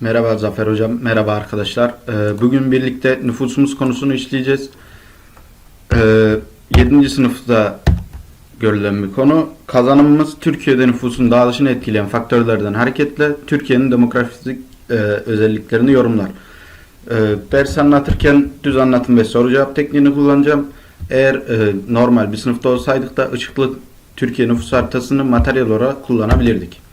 Merhaba Zafer Hocam, merhaba arkadaşlar. Ee, Bugün birlikte nüfusumuz konusunu işleyeceğiz. 7. sınıfta görülen bir konu. Kazanımımız Türkiye'de nüfusun dağılışını etkileyen faktörlerden hareketle Türkiye'nin demografik e, özelliklerini yorumlar. Ee, Ders anlatırken düz anlatım ve soru cevap tekniğini kullanacağım. Eğer e, normal bir sınıfta olsaydık da ışıklı Türkiye nüfus haritasını materyal olarak kullanabilirdik.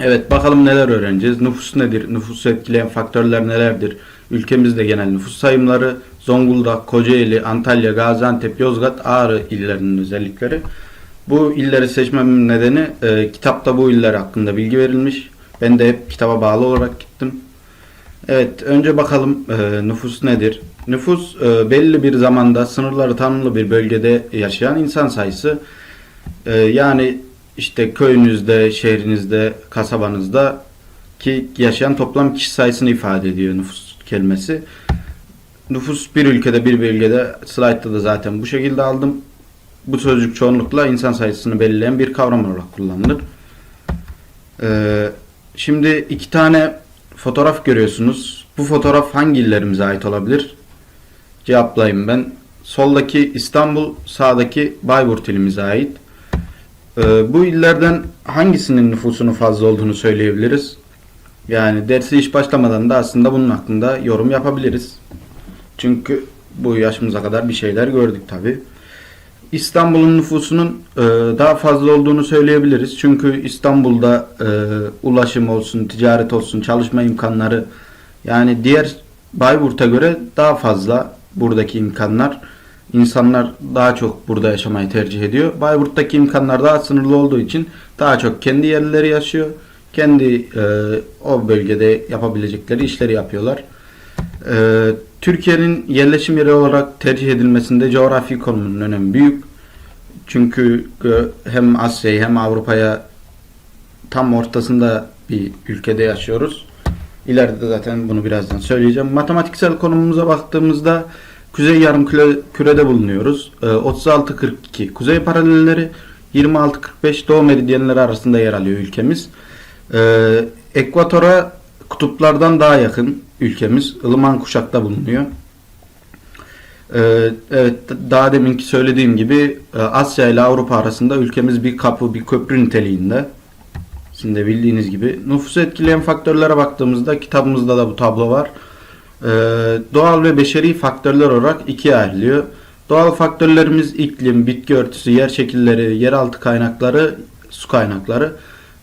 Evet bakalım neler öğreneceğiz. Nüfus nedir? Nüfusu etkileyen faktörler nelerdir? Ülkemizde genel nüfus sayımları, Zonguldak, Kocaeli, Antalya, Gaziantep, Yozgat, Ağrı illerinin özellikleri. Bu illeri seçmemin nedeni e, kitapta bu iller hakkında bilgi verilmiş. Ben de hep kitaba bağlı olarak gittim. Evet önce bakalım e, nüfus nedir? Nüfus e, belli bir zamanda sınırları tanımlı bir bölgede yaşayan insan sayısı. E, yani işte köyünüzde, şehrinizde, kasabanızda ki yaşayan toplam kişi sayısını ifade ediyor nüfus kelimesi. Nüfus bir ülkede bir bölgede slaytta da zaten bu şekilde aldım. Bu sözcük çoğunlukla insan sayısını belirleyen bir kavram olarak kullanılır. Ee, şimdi iki tane fotoğraf görüyorsunuz. Bu fotoğraf hangi illerimize ait olabilir? Cevaplayayım ben. Soldaki İstanbul, sağdaki Bayburt ilimize ait. Ee, bu illerden hangisinin nüfusunun fazla olduğunu söyleyebiliriz. Yani dersi hiç başlamadan da aslında bunun hakkında yorum yapabiliriz. Çünkü bu yaşımıza kadar bir şeyler gördük tabi. İstanbul'un nüfusunun e, daha fazla olduğunu söyleyebiliriz. Çünkü İstanbul'da e, ulaşım olsun, ticaret olsun, çalışma imkanları yani diğer Bayburt'a göre daha fazla buradaki imkanlar. İnsanlar daha çok burada yaşamayı tercih ediyor. Bayburt'taki imkanlar daha sınırlı olduğu için daha çok kendi yerlileri yaşıyor. Kendi e, o bölgede yapabilecekleri işleri yapıyorlar. E, Türkiye'nin yerleşim yeri olarak tercih edilmesinde coğrafi konumunun önemi büyük. Çünkü e, hem Asya'yı hem Avrupa'ya tam ortasında bir ülkede yaşıyoruz. İleride de zaten bunu birazdan söyleyeceğim. Matematiksel konumumuza baktığımızda Kuzey yarım küre, kürede bulunuyoruz. E, 36-42 kuzey paralelleri 26-45 doğu meridyenleri arasında yer alıyor ülkemiz. E, ekvatora kutuplardan daha yakın ülkemiz. ılıman kuşakta bulunuyor. E, evet daha deminki söylediğim gibi e, Asya ile Avrupa arasında ülkemiz bir kapı bir köprü niteliğinde. Sizin de bildiğiniz gibi. Nüfusu etkileyen faktörlere baktığımızda kitabımızda da bu tablo var. Ee, doğal ve beşeri faktörler olarak ikiye ayrılıyor. Doğal faktörlerimiz iklim, bitki örtüsü, yer şekilleri, yeraltı kaynakları, su kaynakları.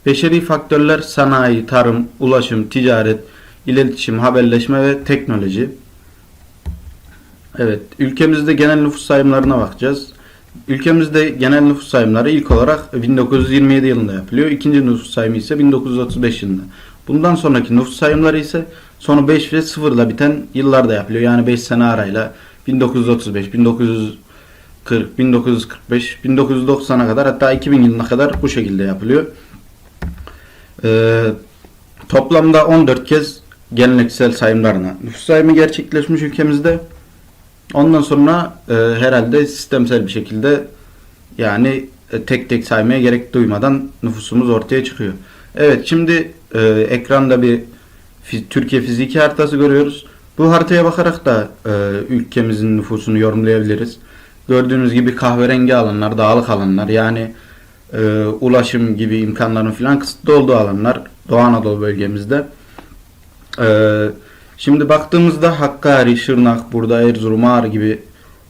Beşeri faktörler sanayi, tarım, ulaşım, ticaret, iletişim, haberleşme ve teknoloji. Evet, ülkemizde genel nüfus sayımlarına bakacağız. Ülkemizde genel nüfus sayımları ilk olarak 1927 yılında yapılıyor. İkinci nüfus sayımı ise 1935 yılında. Bundan sonraki nüfus sayımları ise sonu 5 ve 0 ile biten yıllarda yapılıyor. Yani 5 sene arayla 1935, 1940, 1945, 1990'a kadar hatta 2000 yılına kadar bu şekilde yapılıyor. Ee, toplamda 14 kez geleneksel sayımlarına nüfus sayımı gerçekleşmiş ülkemizde. Ondan sonra e, herhalde sistemsel bir şekilde yani e, tek tek saymaya gerek duymadan nüfusumuz ortaya çıkıyor. Evet şimdi e, ekranda bir Türkiye fiziki haritası görüyoruz. Bu haritaya bakarak da e, ülkemizin nüfusunu yorumlayabiliriz. Gördüğünüz gibi kahverengi alanlar, dağlık alanlar yani e, ulaşım gibi imkanların filan kısıtlı olduğu alanlar Doğu Anadolu bölgemizde. E, şimdi baktığımızda Hakkari, Şırnak, burada Erzurum, Ağrı gibi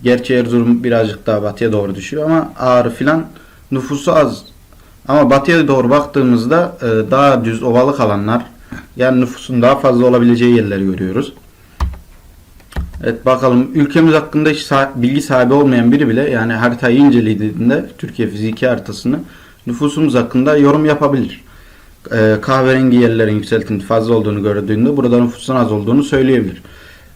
gerçi Erzurum birazcık daha batıya doğru düşüyor ama Ağrı filan nüfusu az. Ama batıya doğru baktığımızda e, daha düz ovalık alanlar yani nüfusun daha fazla olabileceği yerleri görüyoruz. Evet bakalım ülkemiz hakkında hiç bilgi sahibi olmayan biri bile yani haritayı incelediğinde Türkiye fiziki haritasını nüfusumuz hakkında yorum yapabilir. Ee, kahverengi yerlerin yükseltinti fazla olduğunu gördüğünde burada nüfusun az olduğunu söyleyebilir.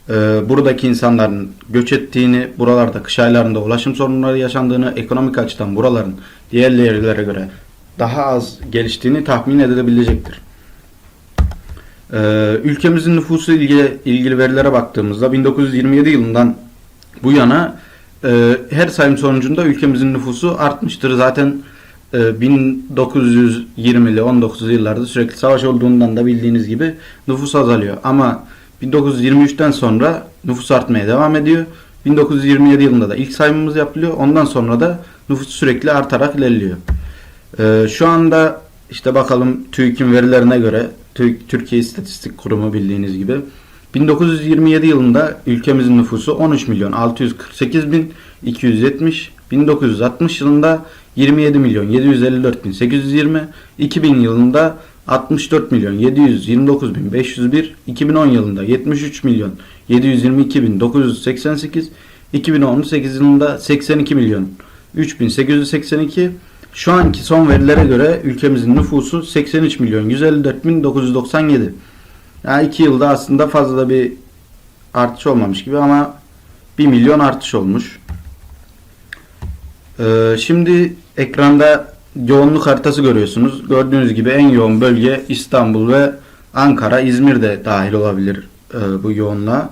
Ee, buradaki insanların göç ettiğini, buralarda kış aylarında ulaşım sorunları yaşandığını, ekonomik açıdan buraların diğer yerlere göre daha az geliştiğini tahmin edilebilecektir. Ee, ülkemizin nüfusu ilgili, ilgili verilere baktığımızda 1927 yılından bu yana e, her sayım sonucunda ülkemizin nüfusu artmıştır. Zaten e, 1920'li 19 yıllarda sürekli savaş olduğundan da bildiğiniz gibi nüfus azalıyor. Ama 1923'ten sonra nüfus artmaya devam ediyor. 1927 yılında da ilk sayımımız yapılıyor. Ondan sonra da nüfus sürekli artarak ilerliyor. E, şu anda işte bakalım TÜİK'in verilerine göre Türkiye İstatistik Kurumu bildiğiniz gibi 1927 yılında ülkemizin nüfusu 13 milyon 648 bin 270. 1960 yılında 27 milyon 754 bin 820. 2000 yılında 64 milyon 729 bin 501. 2010 yılında 73 milyon 722 bin 988. 2018 yılında 82 milyon 3882. Şu anki son verilere göre ülkemizin nüfusu 83 milyon 154 bin 997. Yani 2 yılda aslında fazla bir artış olmamış gibi ama 1 milyon artış olmuş. Ee, şimdi ekranda yoğunluk haritası görüyorsunuz. Gördüğünüz gibi en yoğun bölge İstanbul ve Ankara, İzmir de dahil olabilir e, bu yoğunluğa.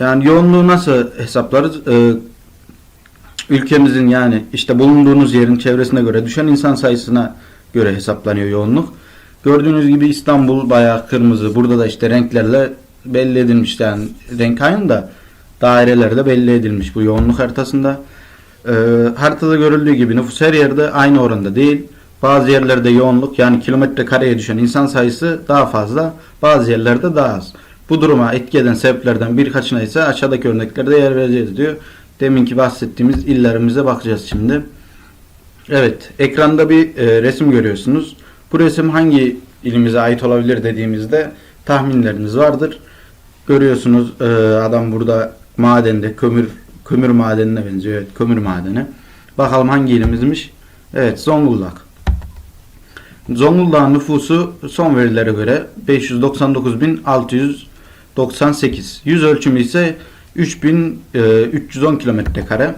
Yani yoğunluğu nasıl hesaplarız? Ee, ülkemizin yani işte bulunduğunuz yerin çevresine göre düşen insan sayısına göre hesaplanıyor yoğunluk. Gördüğünüz gibi İstanbul bayağı kırmızı. Burada da işte renklerle belli edilmiş. Yani renk aynı da dairelerde belli edilmiş bu yoğunluk haritasında. Ee, haritada görüldüğü gibi nüfus her yerde aynı oranda değil. Bazı yerlerde yoğunluk yani kilometre kareye düşen insan sayısı daha fazla. Bazı yerlerde daha az. Bu duruma etki eden sebeplerden birkaçına ise aşağıdaki örneklerde yer vereceğiz diyor. Deminki bahsettiğimiz illerimize bakacağız şimdi. Evet, ekranda bir e, resim görüyorsunuz. Bu resim hangi ilimize ait olabilir dediğimizde tahminleriniz vardır. Görüyorsunuz e, adam burada madende kömür kömür madenine benziyor. Evet, kömür madeni. Bakalım hangi ilimizmiş? Evet, Zonguldak. Zonguldak'ın nüfusu son verilere göre 599.698. Yüz ölçümü ise 3310 kilometre kare.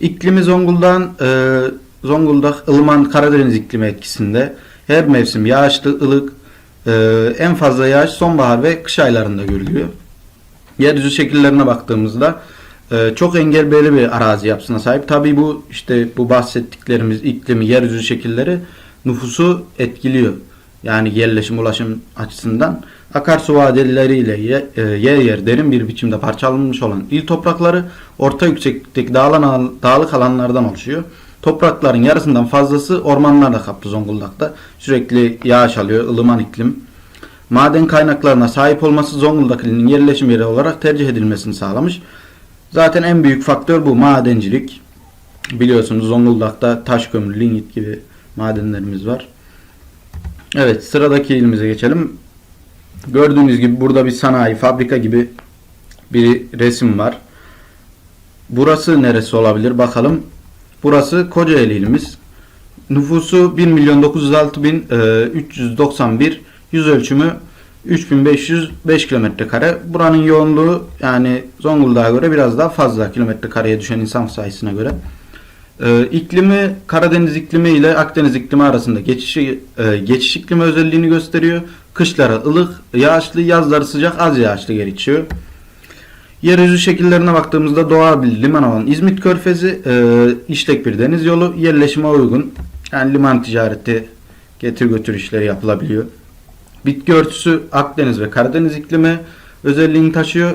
İklimi Zonguldak'ın e, Zonguldak ılıman Karadeniz iklimi etkisinde. Her mevsim yağışlı, ılık. e, en fazla yağış sonbahar ve kış aylarında görülüyor. Yeryüzü şekillerine baktığımızda e, çok engebeli bir arazi yapısına sahip. Tabii bu işte bu bahsettiklerimiz iklimi, yeryüzü şekilleri nüfusu etkiliyor. Yani yerleşim ulaşım açısından akarsu vadileriyle ye- e, yer yer derin bir biçimde parçalanmış olan il toprakları orta yükseklikteki dağlık alanlardan oluşuyor. Toprakların yarısından fazlası ormanlarla kaplı Zonguldak'ta. Sürekli yağış alıyor, ılıman iklim. Maden kaynaklarına sahip olması Zonguldak ilinin yerleşim yeri olarak tercih edilmesini sağlamış. Zaten en büyük faktör bu madencilik. Biliyorsunuz Zonguldak'ta taş kömür, lignit gibi madenlerimiz var. Evet sıradaki ilimize geçelim. Gördüğünüz gibi burada bir sanayi, fabrika gibi bir resim var. Burası neresi olabilir bakalım. Burası Kocaeli ilimiz. Nüfusu 1 milyon 906 bin e, 391. Yüz ölçümü 3505 kilometre kare. Buranın yoğunluğu yani Zonguldak'a göre biraz daha fazla kilometre kareye düşen insan sayısına göre. Ee, iklimi Karadeniz iklimi ile Akdeniz iklimi arasında geçişi, e, geçiş iklimi özelliğini gösteriyor. Kışları ılık, yağışlı, yazları sıcak, az yağışlı geçiyor. Yeryüzü şekillerine baktığımızda doğal bir liman olan İzmit Körfezi e, işlek bir deniz yolu yerleşime uygun. Yani liman ticareti getir götür işleri yapılabiliyor. Bitki örtüsü Akdeniz ve Karadeniz iklimi özelliğini taşıyor.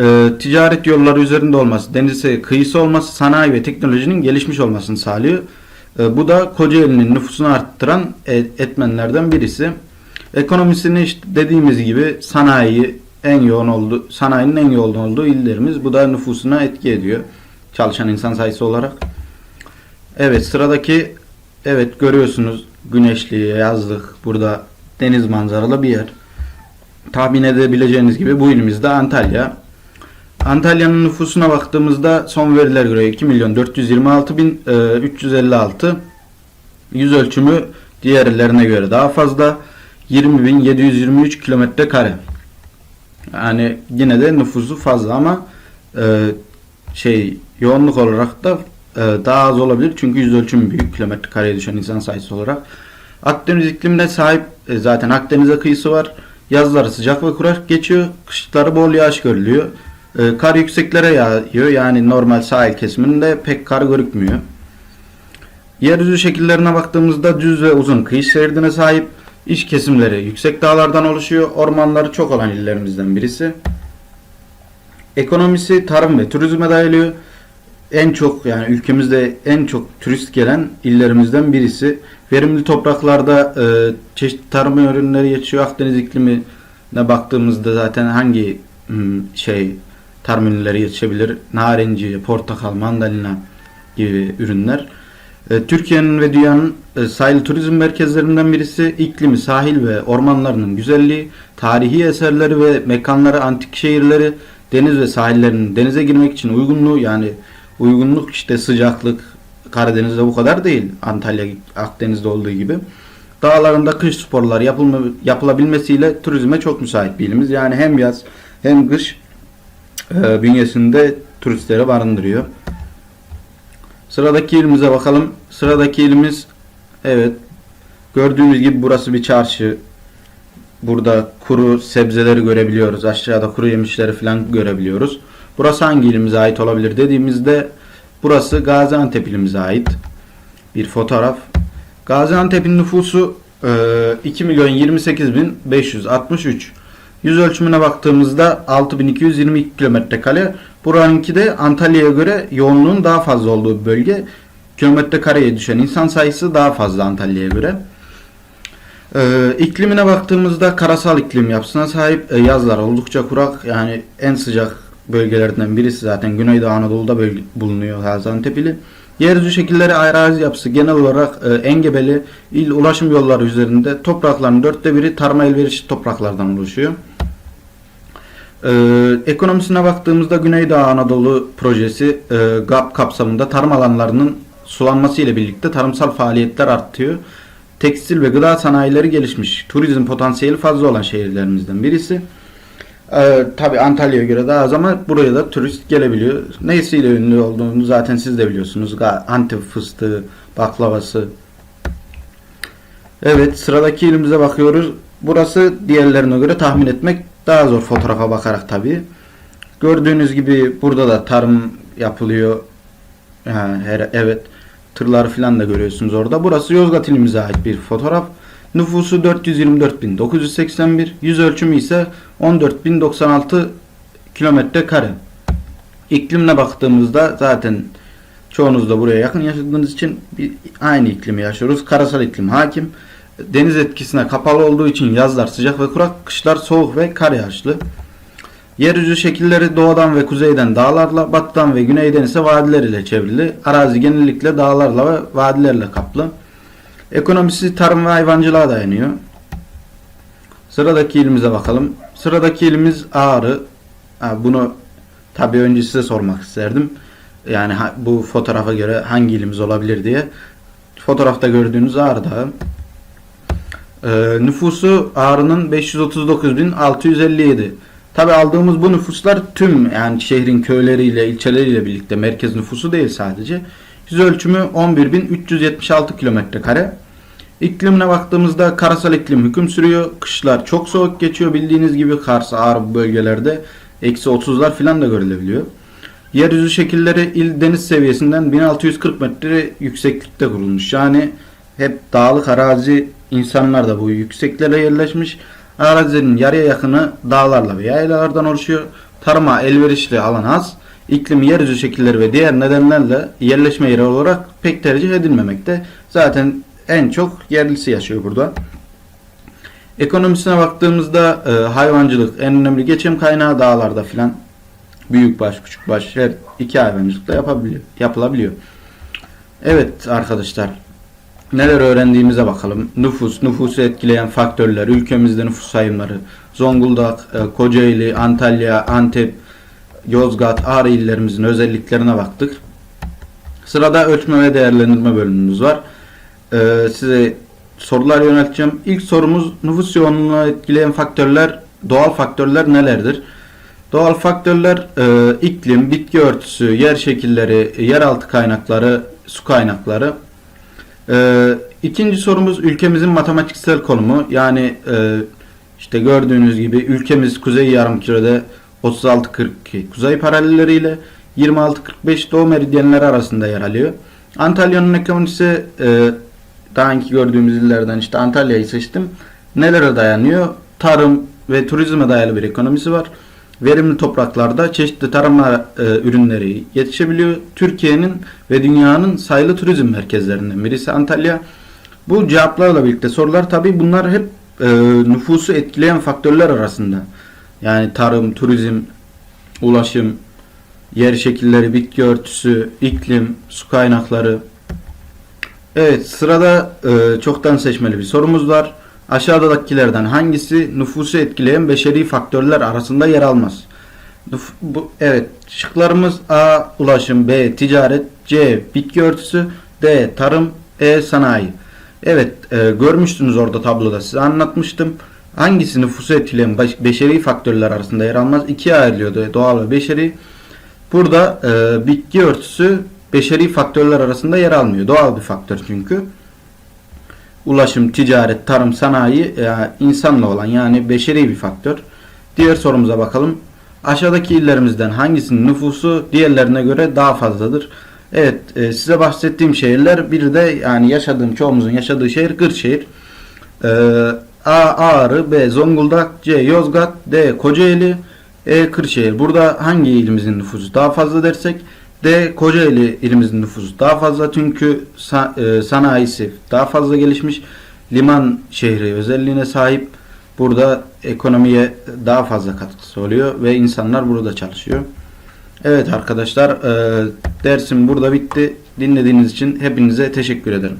Ee, ticaret yolları üzerinde olması, denize kıyısı olması, sanayi ve teknolojinin gelişmiş olmasını sağlıyor. Ee, bu da Kocaeli'nin nüfusunu arttıran e- etmenlerden birisi. Ekonomisini işte dediğimiz gibi sanayi en yoğun olduğu, sanayinin en yoğun olduğu illerimiz. Bu da nüfusuna etki ediyor. Çalışan insan sayısı olarak. Evet sıradaki evet görüyorsunuz güneşli, yazlık, burada deniz manzaralı bir yer. Tahmin edebileceğiniz gibi bu ilimizde Antalya. Antalya'nın nüfusuna baktığımızda son veriler göre 2 milyon 426 bin e, 356 yüz ölçümü diğerlerine göre daha fazla 20 bin 723 kilometre kare. Yani yine de nüfusu fazla ama e, şey yoğunluk olarak da e, daha az olabilir çünkü yüz ölçümü büyük kilometre kareye düşen insan sayısı olarak. Akdeniz iklimine sahip e, zaten Akdeniz'e kıyısı var. Yazları sıcak ve kurak geçiyor. Kışları bol yağış görülüyor. E, kar yükseklere yağıyor. Yani normal sahil kesiminde pek kar görükmüyor. Yeryüzü şekillerine baktığımızda düz ve uzun kıyı şeridine sahip. İç kesimleri yüksek dağlardan oluşuyor. Ormanları çok olan illerimizden birisi. Ekonomisi tarım ve turizme dayanıyor. En çok yani ülkemizde en çok turist gelen illerimizden birisi. Verimli topraklarda e, çeşitli tarım ürünleri yetişiyor. Akdeniz iklimine baktığımızda zaten hangi şey tarım ürünleri yetişebilir? Narenci, portakal, mandalina gibi ürünler. E, Türkiye'nin ve dünyanın e, sahil turizm merkezlerinden birisi iklimi, sahil ve ormanlarının güzelliği, tarihi eserleri ve mekanları, antik şehirleri, deniz ve sahillerinin denize girmek için uygunluğu yani uygunluk işte sıcaklık Karadeniz'de bu kadar değil. Antalya, Akdeniz'de olduğu gibi. Dağlarında kış sporlar yapılma, yapılabilmesiyle turizme çok müsait bir ilimiz. Yani hem yaz hem kış e, bünyesinde turistleri barındırıyor. Sıradaki ilimize bakalım. Sıradaki ilimiz evet gördüğünüz gibi burası bir çarşı. Burada kuru sebzeleri görebiliyoruz. Aşağıda kuru yemişleri falan görebiliyoruz. Burası hangi ilimize ait olabilir dediğimizde burası Gaziantep ilimize ait bir fotoğraf. Gaziantep'in nüfusu e, 2 milyon 28 bin 563. Yüz ölçümüne baktığımızda 6222 kilometre kare. Buranınki de Antalya'ya göre yoğunluğun daha fazla olduğu bir bölge. Kilometre kareye düşen insan sayısı daha fazla Antalya'ya göre. Ee, iklimine baktığımızda karasal iklim yapısına sahip. Ee, yazlar oldukça kurak. Yani en sıcak bölgelerden birisi zaten Güneydoğu Anadolu'da bölge, bulunuyor Gaziantep ili. Yeryüzü şekilleri arazi yapısı genel olarak e, engebeli il ulaşım yolları üzerinde toprakların dörtte biri tarıma elverişli topraklardan oluşuyor. Ee, ekonomisine baktığımızda Güneydoğu Anadolu projesi e, GAP kapsamında tarım alanlarının sulanması ile birlikte tarımsal faaliyetler artıyor. Tekstil ve gıda sanayileri gelişmiş. Turizm potansiyeli fazla olan şehirlerimizden birisi. Ee, Tabi Antalya'ya göre daha az ama buraya da turist gelebiliyor. Neysiyle ünlü olduğunu zaten siz de biliyorsunuz. Antep fıstığı, baklavası. Evet sıradaki ilimize bakıyoruz. Burası diğerlerine göre tahmin etmek daha zor fotoğrafa bakarak tabi. Gördüğünüz gibi burada da tarım yapılıyor. Ha, her, evet tırları falan da görüyorsunuz orada. Burası Yozgat ilimize ait bir fotoğraf. Nüfusu 424.981, yüz ölçümü ise 14.096 kilometre kare. İklimine baktığımızda zaten çoğunuz da buraya yakın yaşadığınız için bir, aynı iklimi yaşıyoruz. Karasal iklim hakim. Deniz etkisine kapalı olduğu için yazlar sıcak ve kurak, kışlar soğuk ve kar yağışlı. Yeryüzü şekilleri doğudan ve kuzeyden dağlarla, batıdan ve güneyden ise vadiler ile çevrili. Arazi genellikle dağlarla ve vadilerle kaplı. Ekonomisi tarım ve hayvancılığa dayanıyor. Sıradaki ilimize bakalım. Sıradaki ilimiz Ağrı. Bunu tabii önce size sormak isterdim. Yani bu fotoğrafa göre hangi ilimiz olabilir diye. Fotoğrafta gördüğünüz Ağrı Dağı. Ee, nüfusu Ağrı'nın 539.657. Tabi aldığımız bu nüfuslar tüm yani şehrin köyleriyle, ilçeleriyle birlikte merkez nüfusu değil sadece. Yüz ölçümü 11.376 kilometre kare. İklimine baktığımızda karasal iklim hüküm sürüyor. Kışlar çok soğuk geçiyor bildiğiniz gibi Kars, Ağrı bölgelerde eksi 30'lar filan da görülebiliyor. Yeryüzü şekilleri il deniz seviyesinden 1640 metre yükseklikte kurulmuş. Yani hep dağlık arazi insanlar da bu yükseklere yerleşmiş. Arazinin yarıya yakını dağlarla ve yaylalardan oluşuyor. Tarıma elverişli alan az. İklim, yeryüzü şekilleri ve diğer nedenlerle yerleşme yeri olarak pek tercih edilmemekte. Zaten en çok yerlisi yaşıyor burada. Ekonomisine baktığımızda e, hayvancılık en önemli geçim kaynağı dağlarda filan. Büyükbaş, küçükbaş her iki hayvancılık da yapabiliyor, yapılabiliyor. Evet arkadaşlar neler öğrendiğimize bakalım. Nüfus, nüfusu etkileyen faktörler, ülkemizde nüfus sayımları, Zonguldak, e, Kocaeli, Antalya, Antep, Yozgat, Ağrı illerimizin özelliklerine baktık. Sırada ölçme ve değerlendirme bölümümüz var. Ee, size sorular yönelteceğim. İlk sorumuz nüfus yoğunluğunu etkileyen faktörler, doğal faktörler nelerdir? Doğal faktörler e, iklim, bitki örtüsü, yer şekilleri, yeraltı kaynakları, su kaynakları. E, ikinci sorumuz ülkemizin matematiksel konumu. Yani e, işte gördüğünüz gibi ülkemiz kuzey yarımkürede 36-42 kuzey paralelleriyle 26-45 doğu meridyenleri arasında yer alıyor. Antalya'nın ekonomisi e, daha önce gördüğümüz illerden işte Antalya'yı seçtim. Nelere dayanıyor? Tarım ve turizme dayalı bir ekonomisi var. Verimli topraklarda çeşitli tarım e, ürünleri yetişebiliyor. Türkiye'nin ve dünyanın sayılı turizm merkezlerinden birisi Antalya. Bu cevaplarla birlikte sorular tabi bunlar hep e, nüfusu etkileyen faktörler arasında. Yani tarım, turizm, ulaşım, yer şekilleri, bitki örtüsü, iklim, su kaynakları. Evet sırada e, çoktan seçmeli bir sorumuz var. Aşağıdakilerden hangisi nüfusu etkileyen beşeri faktörler arasında yer almaz? Nüf- bu, evet şıklarımız A. Ulaşım B. Ticaret C. Bitki örtüsü D. Tarım E. Sanayi Evet e, görmüştünüz orada tabloda size anlatmıştım. Hangisi nüfusu etkileyen beşeri faktörler arasında yer almaz? İkiye ayrılıyordu doğal ve beşeri. Burada e, bitki örtüsü beşeri faktörler arasında yer almıyor. Doğal bir faktör çünkü. Ulaşım, ticaret, tarım, sanayi e, insanla olan yani beşeri bir faktör. Diğer sorumuza bakalım. Aşağıdaki illerimizden hangisinin nüfusu diğerlerine göre daha fazladır? Evet, e, size bahsettiğim şehirler bir de yani yaşadığım çoğumuzun yaşadığı şehir Kırşehir. E, A Ağrı, B Zonguldak, C Yozgat, D Kocaeli, E Kırşehir. Burada hangi ilimizin nüfusu daha fazla dersek D Kocaeli ilimizin nüfusu daha fazla çünkü e, sanayisi daha fazla gelişmiş. Liman şehri özelliğine sahip. Burada ekonomiye daha fazla katkısı oluyor ve insanlar burada çalışıyor. Evet arkadaşlar e, dersim burada bitti. Dinlediğiniz için hepinize teşekkür ederim.